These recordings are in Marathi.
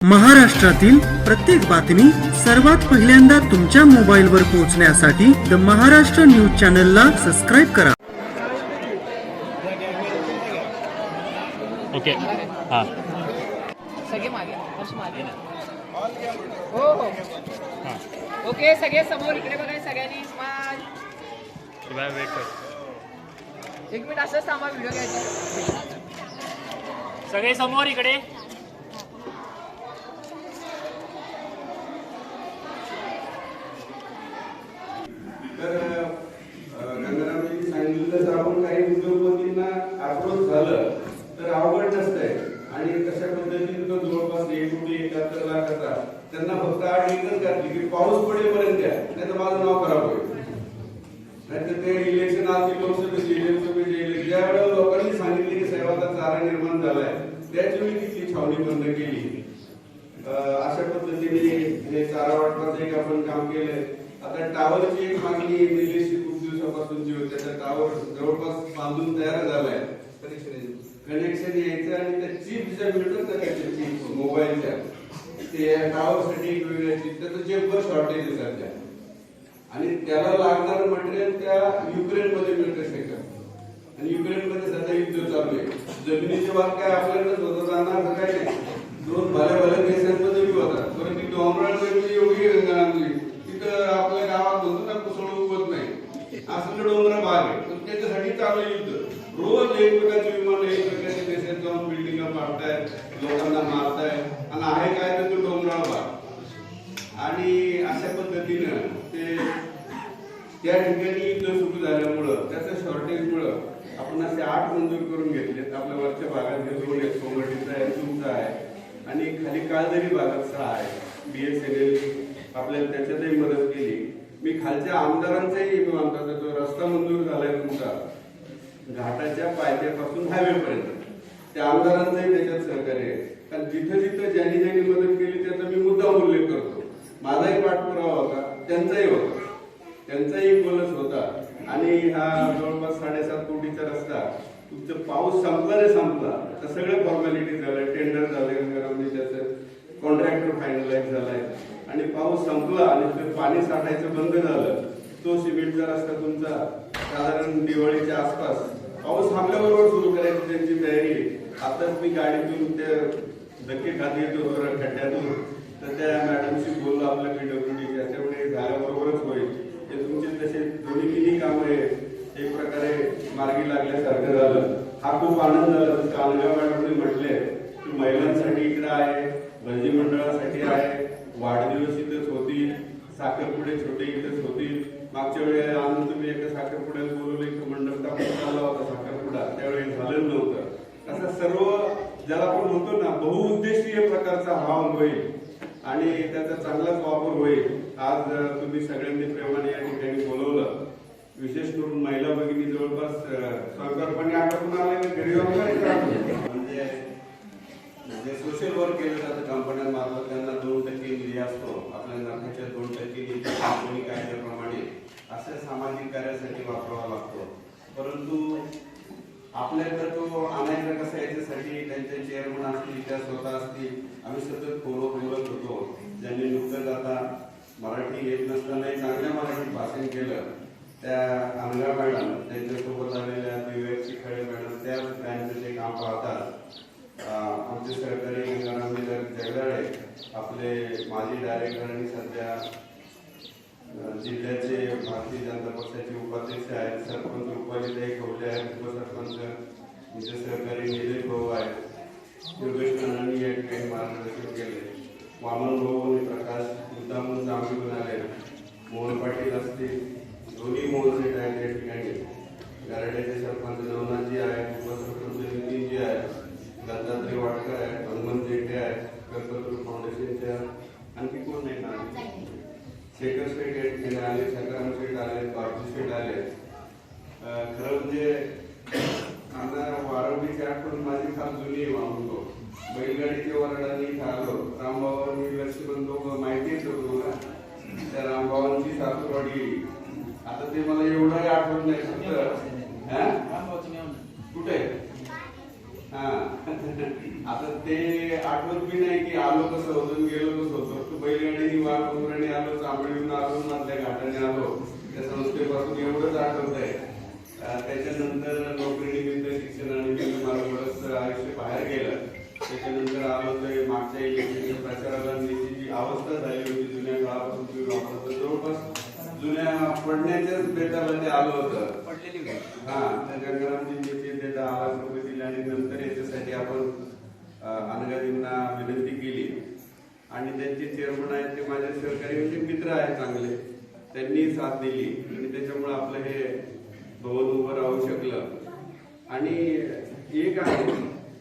महाराष्ट्रातील प्रत्येक बातमी सर्वात पहिल्यांदा तुमच्या मोबाईलवर पोहोचण्यासाठी द महाराष्ट्र न्यूज चॅनलला सबस्क्राईब करा. ओके हां. सगळे मागे. हर्ष मागे. हो हो. हां. ओके सगळे समोर. इकडे बघा सगळ्यांनी. स्माइल. वेट कर एक मिनिट असंच थांबा व्हिडिओ घ्यायचा. सगळे समोर इकडे तर अ, गंगारामजींनी सांगितलं तसं आपण काही उद्योगपतींना अप्रोच झालं तर अवघड नसतंय आणि तशा पद्धतीने जवळपास एक कोटी एकाहत्तर लाखाचा त्यांना फक्त आठ एकच घातली की पाऊस पडेपर्यंत द्या नाही तर माझं नाव खराब होईल. नाहीतर ते इलेक्शन आधी लोकसभेचे लोकसभेचे ज्या वेळेला लोकांनी सांगितले की साहेब आता चारा निर्माण झालाय त्याच वेळी तिथली छावणी बंद केली. अशा पद्धतीने हे चारा वाटपाचं एक आपण काम केलंय. आता टावरची एक मागणी दिल्लीची खूप दिवसापासूनची होती त्या टावर जवळपास बांधून तयार झालाय. कनेक्शन यायचं आणि त्या चिप ज्या मिळतात ना त्याच्या चिप मोबाईलच्या ते टावरसाठी एक वेगळ्या चिप त्याचं जेबभर शॉर्टेज आहे सध्या. आणि त्याला लागणारं मटेरियल त्या युक्रेन मध्ये मिळतं शेतात आणि युक्रेन मध्ये सध्या युद्ध चालू आहे. जमिनीचे भाग काय आपल्याकडे होतं जाणार काय नाही. दोन भल्या भल्या देशांमध्ये बी होतात. परंतु डोंगराळ जमिनी एवढी गंगारामली तिथं आपल्या गावात म्हणतो ना कुसळ उगवत नाही असलं डोंगर भाग आहे पण त्याच्यासाठी चालू आहे युद्ध रोज एक प्रकारचे विमान एक प्रकारच्या देशात जाऊन बिल्डिंग मारतायत लोकांना मारतायत आणि आहे काय तर तो डोंगराळ भाग आणि अशा पद्धतीनं ते त्या ठिकाणी युद्ध सुरू झाल्यामुळं त्याचं शॉर्टेजमुळं आपण असे आठ मंजूर करून घेतलेत. आपल्या वरच्या भागात हे दोन आहेत आहे तुमचा आहे. आणि खाली काळदरी भागात सहा आहे. बीएसएनएल आपल्याला त्याच्यातही मदत केली. मी खालच्या आमदारांचाही मानतात जो रस्ता मंजूर झालाय तुमचा. घाटाच्या पायथ्यापासून हायवेपर्यंत त्या आमदारांचाही त्याच्यात सहकार्य आहे. कारण जिथं जिथं ज्यांनी ज्यांनी मदत केली त्याचा मी मुद्दा उल्लेख करतो. माझाही पाठपुरावा होता त्यांचाही होता. त्यांचाही गोलच होता. आणि हा जवळपास साडेसात कोटीचा रस्ता तुमचं पाऊस संपला रे संपला. तर सगळं फॉर्मॅलिटी झालं टेंडर झाले गंगारामनी त्याचं कॉन्ट्रॅक्टर फायनलाइज झालाय. आणि पाऊस संपला आणि ते पाणी साठायचं बंद झालं. तो सिमेंटचा रस्ता तुमचा साधारण दिवाळीच्या आसपास. पाऊस थांबल्याबरोबर सुरू करायची त्यांची तयारी. आहे. आताच मी गाडीतून ते धक्के खात येतो खड्ड्यातून. तर त्या मॅडमशी बोललो आपल्या पीडब्ल्यूडीच्या त्यामुळे झाल्याबरोबरच होईल ते तुमचे तसे दोन्ही तिन्ही कामं आहे एक प्रकारे मार्गी लागल्यासारखं झालं हा खूप आनंद झाला मॅडमने म्हटले की महिलांसाठी इकडे आहे भजी मंडळासाठी आहे वाढदिवस इथेच होतील साखरपुडे छोटे इथेच होतील. मागच्या वेळी आनंद तुम्ही एका साखरपुड्यात बोलवलं एक मंडप टाकून चालला होता साखरपुडा. त्यावेळी झालेलं नव्हतं. असं सर्व ज्याला आपण म्हणतो ना बहुउद्देशीय प्रकारचा हा होईल आणि त्याचा चांगलाच वापर होईल. आज तुम्ही सगळ्यांनी प्रेमाने या ठिकाणी बोलवलं. विशेष करून महिला भगिनी जवळपास अ, स्वयंपाकपाणी आले घरी म्हणजे जे सोशल वर्क केलं जातं कंपन्यांमार्फत त्यांना दोन टक्के निधी असतो. आपल्या नफ्याच्या दोन टक्के निधी कंपनी कायद्याप्रमाणे अशा सामाजिक कार्यासाठी वापरावा लागतो. परंतु आपल्याकडे तो आणायचा कसा याच्यासाठी त्यांचे चेअरमन असतील त्या स्वतः असतील. आम्ही सतत फोलो बोलत होतो. ज्यांनी नुकतंच आता मराठी येत नसतानाही चांगल्या मराठीत भाषण केलं. त्या अनगा मॅडम त्यांच्यासोबत आलेल्या विवेक शिखळे मॅडम त्या बँकेचे जे काम पाहतात आमचे सरकारी गंगारामजीधर जगदाळे आपले माजी डायरेक्टर आणि सध्या जिल्ह्याचे भारतीय जनता पक्षाचे उपाध्यक्ष आहेत सरपंच रुपालीताई खवले आहेत उपसरपंच आमचे सहकारी निलेश भाऊ आहेत योगेश नानांनी या ठिकाणी मार्गदर्शन केले. वामन भाऊ आणि प्रकाश मुद्दामून जांभीहून आले मोहन पाटील असतील दोन्ही मोहन सेठ आहेत या ठिकाणी गारड्याचे सरपंच नवनाथजी आहेत उपसरपंच नितीनजी आहेत, दत्तात्रय वाडकर आहेत, हनुमंत जेठे आहेत कल्पतरू फाउंडेशनच्या आणखी कोण नाही ना शेखर ठिकाणी आले सकाराम शेठ आले, बापू शेठ आले. खरं म्हणजे आता वारंबीची आठवण माझी फार जुनी आहे म्हणतो बैलगाडीच्या वरडाने इथं आलो रामभावांनी लक्ष्मण दोघं माहिती येत तुम्हाला? त्या रामभावांची सासूरवाडी आता ते मला एवढंही आठवण नाही फक्त हा? कुठे? हा. आता ते आठवत बी नाही की आलो कसं शोधून गेलो तो होतो तो बैलगाडीने वाघ उमराने आलो चांबळीहून आलो मधल्या घाटाने आलो. त्या संस्थेपासून एवढंच आठवत आहे. त्याच्यानंतर नोकरी निमित्त शिक्षणानिमित्त मला बरंच आयुष्य बाहेर गेलं. त्याच्यानंतर आलो तर मागच्या इलेक्शनच्या प्रचाराला जी अवस्था झाली होती जुन्या काळापासून जवळपास जुन्या पडण्याच्याच ते आलं होतं. हा तर गंगारामजींनी ते दहा लाख रुपये दिले आणि नंतर याच्यासाठी आपण अनगाजींना विनंती केली. आणि त्यांचे चेअरमन आहेत ते माझे सहकारी म्हणजे मित्र आहेत चांगले. त्यांनी साथ दिली. आणि त्याच्यामुळे आपलं हे भवन उभं राहू शकलं. आणि एक आहे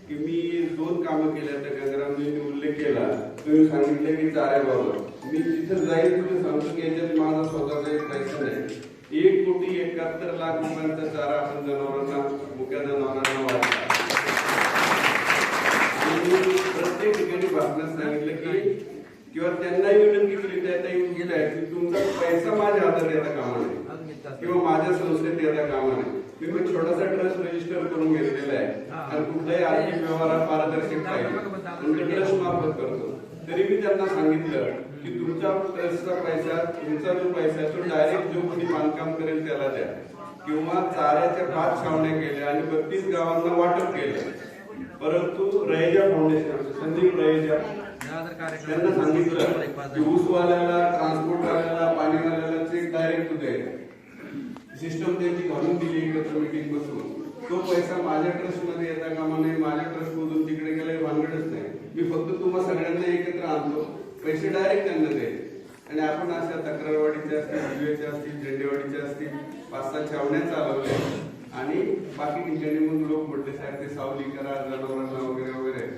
की मी दोन कामं केल्या त्या गंगारामजींनी उल्लेख केला तुम्ही सांगितलं की चाऱ्याबाबत मी तिथं जाईल तुम्ही सांगतो की याच्यात माझा स्वतःचा एक पैसा नाही. एक कोटी एकाहत्तर लाख रुपयांचा चारा आपण जनावरांना मुख्या जनावरांना वाटला प्रत्येक ठिकाणी भाषणात सांगितलं की किंवा त्यांनाही विनंती केली त्या येऊन गेलाय की तुमचा पैसा माझ्या हातात येता कामा नये किंवा माझ्या संस्थेत येता कामा मी मग छोटासा ट्रस्ट रजिस्टर करून घेतलेला आहे. आणि कुठलाही आर्थिक व्यवहार पारदर्शक पाहिजे ट्रस्ट मार्फत करतो. तरी मी त्यांना सांगितलं की तुमच्या ट्रस्टचा पैसा तुमचा जो पैसा आहे तो डायरेक्ट जो कोणी बांधकाम करेल त्याला द्या. किंवा चाऱ्याच्या पाच छावण्या केल्या आणि बत्तीस गावांना वाटप केलं. परंतु रयजा फाउंडेशन संदीप रयजा त्यांना सांगितलं की ऊसवाल्याला ट्रान्सपोर्टवाल्याला पाणीवाल्याला चेक डायरेक्ट द्यायचा सिस्टम त्यांची घालून दिली एकत्र मिटिंग बसून. तो पैसा माझ्या ट्रस्टमध्ये येता कामा नये माझ्या ट्रस्ट मधून तिकडे गेला हे भानगडच नाही. मी फक्त तुम्हा सगळ्यांना एकत्र आणतो. पैसे डायरेक्ट त्यांना द्यायचे आणि आपण अशा तक्रारवाडीच्या असतील दिवेच्या असतील झेंडेवाडीच्या असतील पाच सहा छावण्या चालवल्या. आणि बाकी ठिकाणी मग लोक म्हटले साहेब ते सावली करा जनावरांना वगैरे वगैरे.